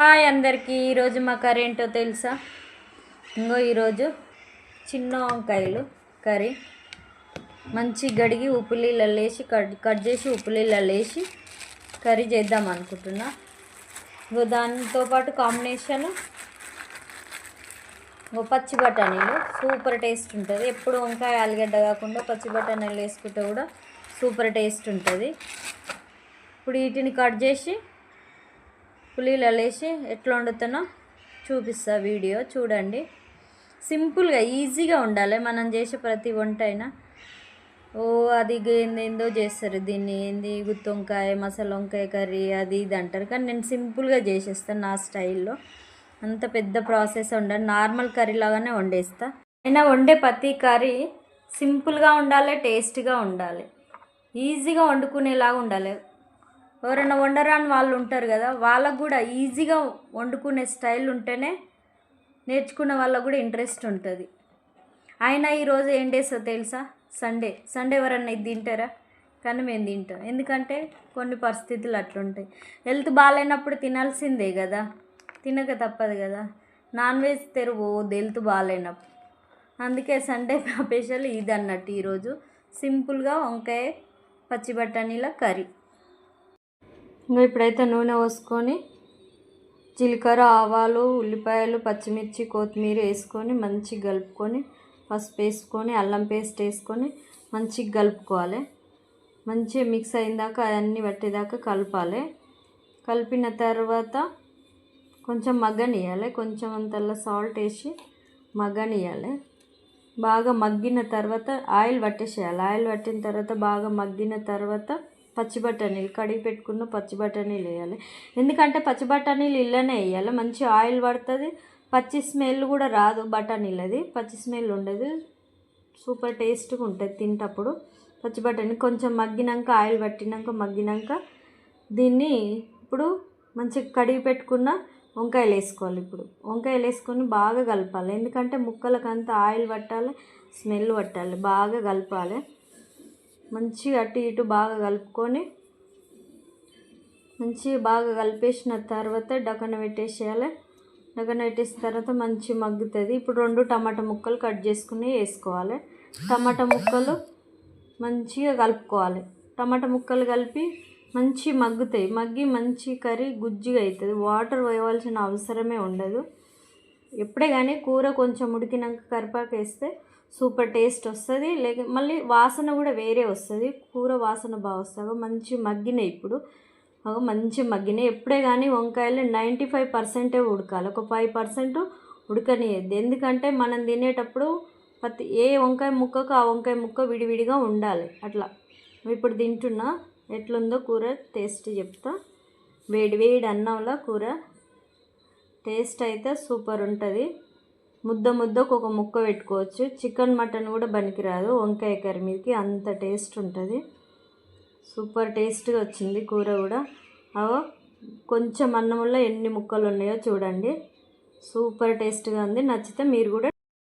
Hi అందరికీ ఈరోజు మా కర్రీ ఏంటో తెలుసా? ఇంకో ఈరోజు చిన్న వంకాయలు కర్రీ. మంచి గడిగి ఉప్పు నీళ్ళల్లో వేసి కట్ కట్ చేసి ఉప్పు నీళ్ళల్లో వేసి కర్రీ చేద్దాం అనుకుంటున్నా. ఇంకో దాంతో పాటు కాంబినేషన్ ఇంకో పచ్చి బఠానీలు. సూపర్ టేస్ట్ ఉంటుంది. ఎప్పుడు వంకాయ ఆలుగడ్డ కాకుండా పచ్చి బఠానీలు వేసుకుంటే కూడా సూపర్ టేస్ట్ ఉంటుంది. ఇప్పుడు వీటిని కట్ చేసి పులీలు వేసి ఎట్లా వండుతానో చూపిస్తా వీడియో చూడండి. సింపుల్గా ఈజీగా ఉండాలి. మనం చేసే ప్రతి వంట అయినా. ఓ అది ఏందేందో చేస్తారు. దీన్ని ఏంది గుత్తి వంకాయ మసాలా వంకాయ కర్రీ అది ఇది అంటారు. కానీ నేను సింపుల్గా చేసేస్తాను నా స్టైల్లో. అంత పెద్ద ప్రాసెస్ ఉండదు. నార్మల్ కర్రీ లాగానే వండేస్తా. అయినా వండే ప్రతి కర్రీ సింపుల్గా ఉండాలి టేస్ట్గా ఉండాలి. ఈజీగా వండుకునేలాగా ఉండాలి. ఎవరైనా వండరాని వాళ్ళు ఉంటారు కదా వాళ్ళకు కూడా ఈజీగా వండుకునే స్టైల్ ఉంటేనే నేర్చుకున్న వాళ్ళకు కూడా ఇంట్రెస్ట్ ఉంటుంది. అయినా ఈరోజు ఏం డేసో తెలుసా? సండే. సండే ఎవరన్నా ఇది తింటారా? కానీ మేము తింటాం. ఎందుకంటే కొన్ని పరిస్థితులు అట్లుంటాయి. హెల్త్ బాగాలేనప్పుడు తినాల్సిందే కదా. తినక తప్పదు కదా. నాన్ వెజ్ తెరువు హెల్త్ బాగాలేనప్పుడు. అందుకే సండే స్పెషల్ ఇది అన్నట్టు ఈరోజు సింపుల్గా వంకాయ పచ్చి బఠానీల కర్రీ. ఇంకా ఇప్పుడైతే నూనె పోసుకొని జీలకర్ర ఆవాలు ఉల్లిపాయలు పచ్చిమిర్చి కొత్తిమీర వేసుకొని మంచిగా కలుపుకొని పసుపు వేసుకొని అల్లం పేస్ట్ వేసుకొని మంచిగా కలుపుకోవాలి. మంచిగా మిక్స్ అయిందాక అవన్నీ పట్టేదాకా కలపాలి. కలిపిన తర్వాత కొంచెం మగ్గనియాలి కొంచెం అంతల్లా సాల్ట్ వేసి మగ్గనియాలి బాగా మగ్గిన తర్వాత ఆయిల్ పట్టేసేయాలి. ఆయిల్ పట్టిన తర్వాత బాగా మగ్గిన తర్వాత పచ్చి బఠానీలు కడిగి పెట్టుకున్న పచ్చి బఠానీలు వేయాలి. ఎందుకంటే పచ్చి బఠానీలు ఇళ్ళనే వేయాలి. మంచి ఆయిల్ పడుతుంది. పచ్చి స్మెల్ కూడా రాదు బఠానీలది పచ్చి స్మెల్ ఉండదు. సూపర్ టేస్ట్గా ఉంటుంది తింటప్పుడు పచ్చి బఠానీ. కొంచెం మగ్గినాక ఆయిల్ పట్టినాక మగ్గినాక దీన్ని ఇప్పుడు మంచిగా కడిగి పెట్టుకున్న వంకాయలు వేసుకోవాలి ఇప్పుడు. వంకాయలు వేసుకొని బాగా కలపాలి. ఎందుకంటే ముక్కలకంతా ఆయిల్ పట్టాలి స్మెల్ పట్టాలి. బాగా కలపాలి. మంచిగా అటు ఇటు బాగా కలుపుకొని మంచిగా బాగా కలిపేసిన తర్వాత డక్కన పెట్టేసేయాలి. డక్కన పెట్టేసిన తర్వాత మంచి మగ్గుతుంది. ఇప్పుడు రెండు టమాటా ముక్కలు కట్ చేసుకుని వేసుకోవాలి. టమాటా ముక్కలు మంచిగా కలుపుకోవాలి. టమాటా ముక్కలు కలిపి మంచి మగ్గుతాయి. మగ్గి మంచి కర్రీ గుజ్జిగా అవుతుంది వాటర్ వేయవలసిన అవసరమే ఉండదు. ఎప్పుడే కానీ కూర కొంచెం ఉడికినాక కరిపాకు వేస్తే సూపర్ టేస్ట్ వస్తుంది. లేక మళ్ళీ వాసన కూడా వేరే వస్తుంది. కూర వాసన బాగా వస్తుంది. మంచి మగ్గినాయి ఇప్పుడు. మంచి మగ్గినాయి ఎప్పుడే కానీ వంకాయలు నైంటీ ఫైవ్ పర్సెంటే ఉడకాలి. ఒక ఫైవ్ పర్సెంట్ ఉడకనియద్దు ఎందుకంటే మనం తినేటప్పుడు ప్రతి ఏ వంకాయ ముక్కకు ఆ వంకాయ ముక్క విడివిడిగా ఉండాలి. అట్లా. ఇప్పుడు తింటున్నా ఎట్లుందో కూర టేస్ట్ చెప్తా. వేడి వేడి అన్నంలో కూర టేస్ట్ అయితే సూపర్ ఉంటుంది. ముద్ద ముద్దకు ఒక ముక్క పెట్టుకోవచ్చు. చికెన్ మటన్ కూడా పనికిరాదు. వంకాయ కర్రీ మీదకి అంత టేస్ట్ ఉంటుంది. సూపర్ టేస్ట్గా వచ్చింది కూర కూడా. అవో కొంచెం అన్నంలో ఎన్ని ముక్కలు ఉన్నాయో చూడండి. సూపర్ టేస్ట్గా ఉంది. నచ్చితే మీరు కూడా